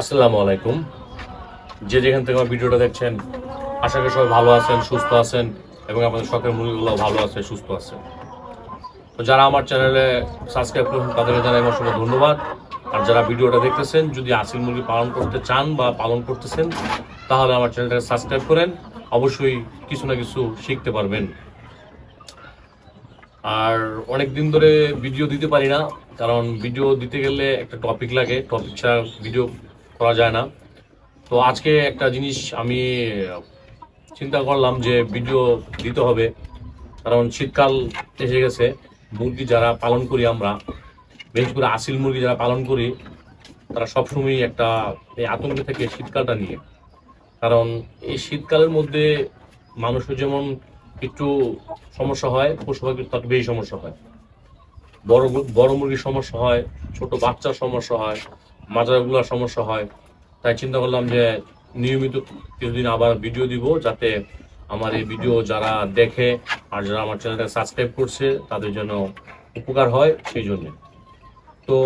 আসসালামু আলাইকুম। যে যেখান থেকে আমার ভিডিওটা দেখছেন, আশা করি সবাই ভালো আছেন, সুস্থ আছেন এবং আপনাদের শখের মুরগিগুলো ভালো আছে, সুস্থ আছে তো যারা আমার চ্যানেলে সাবস্ক্রাইব করেছেন, তাদেরকে জানাই অসংখ্য ধন্যবাদ। আর যারা ভিডিওটা দেখতেছেন, যদি আসিল মুরগি পালন করতে চান বা পালন করতেছেন, তাহলে আমার চ্যানেলটাকে সাবস্ক্রাইব করেন। অবশ্যই কিছু না কিছু শিখতে পারবেন। আর অনেক দিন ধরে ভিডিও দিতে পারি না, কারণ ভিডিও দিতে গেলে একটা টপিক লাগে। টপিক ছাড়া ভিডিও করা যায় না। তো আজকে একটা জিনিস আমি চিন্তা করলাম যে ভিডিও দিতে হবে। কারণ শীতকাল এসে গেছে, মুরগি যারা পালন করি আমরা, বিশেষ করে আসিল মুরগি যারা পালন করি, তারা সবসময় একটা এই আতঙ্কে থেকে শীতকালটা নিয়ে। কারণ এই শীতকালের মধ্যে মানুষের যেমন একটু সমস্যা হয়, পশু পাখির তার বেশি সমস্যা হয়। বড় বড় মুরগির সমস্যা হয়, ছোট বাচ্চার সমস্যা হয় মাজারগুলোর সমস্যা হয়, তাই চিন্তা করলাম যে নিয়মিত কিছুদিন আবার ভিডিও দিব যাতে আমার এই ভিডিও যারা দেখে আর যারা আমার চ্যানেলটা সাবস্ক্রাইব করছে, তাদের জন্য উপকার হয় সেই জন্যে। তো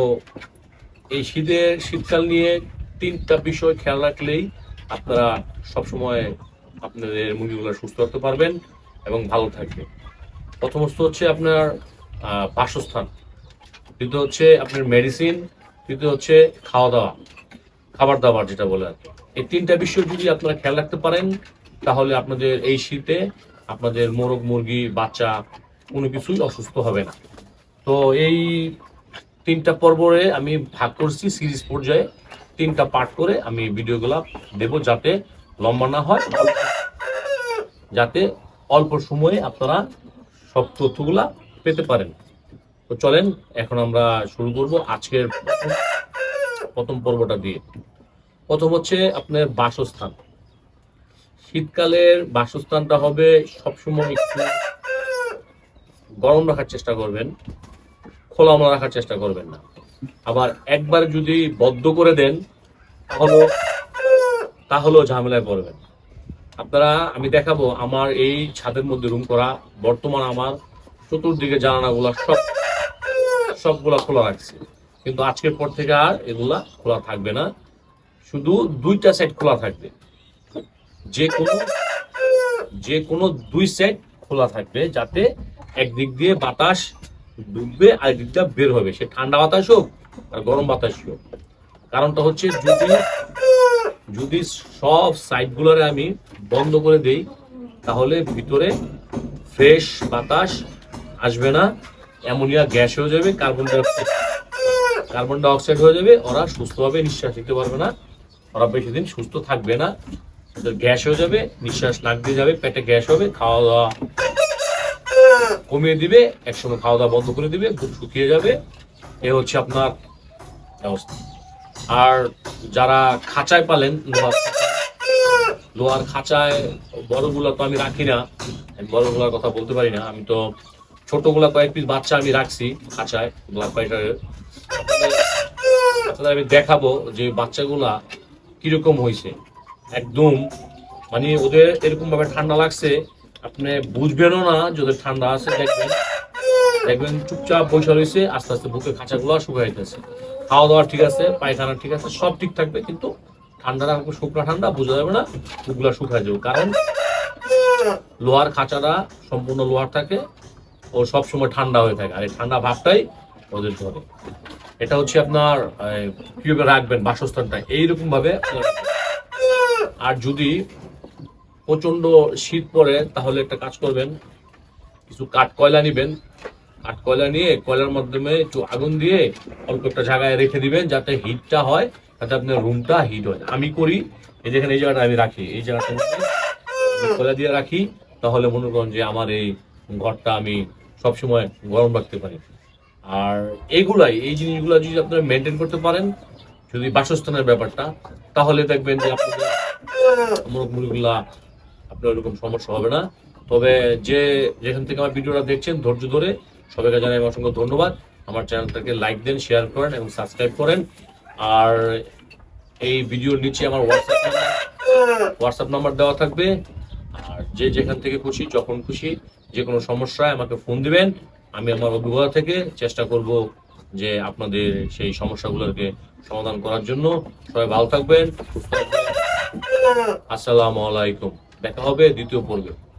এই শীতের শীতকাল নিয়ে তিনটা বিষয় খেয়াল রাখলেই আপনারা সবসময় আপনাদের মুরগিগুলো সুস্থ রাখতে পারবেন এবং ভালো থাকবে। প্রথমত হচ্ছে আপনার বাসস্থান। দ্বিতীয় হচ্ছে আপনার মেডিসিন তৃতীয় হচ্ছে খাওয়া দাওয়া খাবার দাবার যেটা বলে আর এই তিনটা বিষয় যদি আপনারা খেয়াল রাখতে পারেন, তাহলে আপনাদের এই শীতে আপনাদের মোরগ, মুরগি, বাচ্চা কোনো কিছুই অসুস্থ হবে না। তো এই তিনটা পর্বরে আমি ভাগ করছি সিরিজ পর্যায়ে। তিনটা পার্ট করে আমি ভিডিওগুলো দেব যাতে লম্বা না হয়, যাতে অল্প সময়ে আপনারা সব তথ্যগুলা পেতে পারেন। তো চলেন, এখন আমরা শুরু করব আজকের প্রথম- পর্বটা দিয়ে। প্রথম হচ্ছে আপনার বাসস্থান। শীতকালের বাসস্থানটা হবে সবসময় একটু গরম রাখার চেষ্টা করবেন, খোলামেলা রাখার চেষ্টা করবেন না। আবার একবার যদি বদ্ধ করে দেন, তাহলে তাহলেও ঝামেলায় পড়বেন। আপনারা, আমি দেখাবো আমার এই ছাদের মধ্যে রুম করা, বর্তমান আমার চতুর্দিকে জানালাগুলা সব সবগুলা খোলা রাখছি। কিন্তু আজকের পর থেকে আর এগুলা খোলা থাকবে না। শুধু দুইটা সাইড খোলা থাকবে। যে কোনো যে কোনো দুই সাইড খোলা থাকবে যাতে একদিক দিয়ে বাতাস ডুববে, আর দিকটা বের হবে। সে ঠান্ডা বাতাস হোক আর গরম বাতাস হোক। কারণটা হচ্ছে যদি যদি সব সাইডগুলোরে আমি বন্ধ করে দেই, তাহলে ভিতরে ফ্রেশ বাতাস আসবে না। অ্যামোনিয়া গ্যাস হয়ে যাবে, কার্বন ডাইঅক্সাইড কার্বন ডাইঅক্সাইড হয়ে যাবে, ওরা সুস্থভাবে নিঃশ্বাস নিতে পারবে না। ওরা বেশি দিন সুস্থ থাকবে না। গ্যাস হয়ে যাবে, নিঃশ্বাস নাক দিয়ে যাবে, পেটে গ্যাস হবে খাওয়া দাওয়া কমিয়ে দিবে, একসময় খাওয়া দাওয়া বন্ধ করে দিবে খুব শুকিয়ে যাবে। এ হচ্ছে আপনার অবস্থা আর যারা খাঁচায় পালেন, লোহার লোহার খাঁচায়, বড়গুলো তো আমি রাখি না, বড়গুলোর কথা বলতে পারি না, আমি তো ছোটগুলা কয়েক পিস বাচ্চা আমি রাখছি খাঁচায় ব্ল্যাক আপনাদের আমি দেখাবো যে বাচ্চাগুলা কীরকম হয়েছে। একদম মানে ওদের এরকম ভাবে ঠান্ডা লাগছে, আপনি বুঝবেনও না যে ওদের ঠান্ডা আছে, দেখবেন। দেখবেন চুপচাপ বসে রয়েছে, আস্তে আস্তে বুকে খাঁচাগুলো শুকাইতেছে খাওয়া দাওয়া ঠিক আছে, পায়খানা ঠিক আছে, সব ঠিক থাকবে, কিন্তু ঠান্ডাটা শুকনা ঠান্ডা, বোঝা যাবে না, বুকগুলা শুকায় যাবে। কারণ, লোহার খাঁচাটা সম্পূর্ণ লোহার থাকে ও সব সময় ঠান্ডা হয়ে থাকে। আর এই ঠান্ডা ভাবটাই ওদের ধরে। এটা হচ্ছে আপনার কীভাবে রাখবেন বাসস্থানটা? এইরকম ভাবে আর যদি প্রচণ্ড শীত পড়ে, তাহলে একটা কাজ করবেন, কিছু কাঠ কয়লা নিবেন। কাঠ কয়লা নিয়ে কয়লার মাধ্যমে একটু আগুন দিয়ে অল্প একটা জায়গায় রেখে দিবেন, যাতে হিটটা হয়, যাতে আপনার রুমটা হিট হয়। আমি করি, এই যেখানে এই জায়গাটা আমি রাখি, এই জায়গাটা কয়লা দিয়ে রাখি, তাহলে মনে করেন যে আমার এই ঘরটা আমি সবসময় গরম রাখতে পারি। আর এইগুলাই এই জিনিসগুলো যদি আপনারা মেনটেন করতে পারেন, যদি বাসস্থানের ব্যাপারটা, তাহলে দেখবেন যে আপনাদের মুরগিগুলা আপনার ওরকম সমস্যা হবে না। তবে যে, যেখান থেকে আমার ভিডিওটা দেখছেন, ধৈর্য ধরে সবাইকে জানাই অসংখ্য ধন্যবাদ। আমার চ্যানেলটাকে লাইক দেন শেয়ার করেন এবং সাবস্ক্রাইব করেন। আর এই ভিডিওর নিচে আমার হোয়াটসঅ্যাপ হোয়াটসঅ্যাপ নাম্বার দেওয়া থাকবে। যে যেখান থেকে খুশি, যখন খুশি, যে কোনো সমস্যায় আমাকে ফোন দিবেন। আমি আমার অভিজ্ঞতা থেকে চেষ্টা করব যে আপনাদের সেই সমস্যাগুলোকে সমাধান করার জন্য। সবাই ভালো থাকবেন। আসসালামু আলাইকুম। দেখা হবে দ্বিতীয় পর্বে।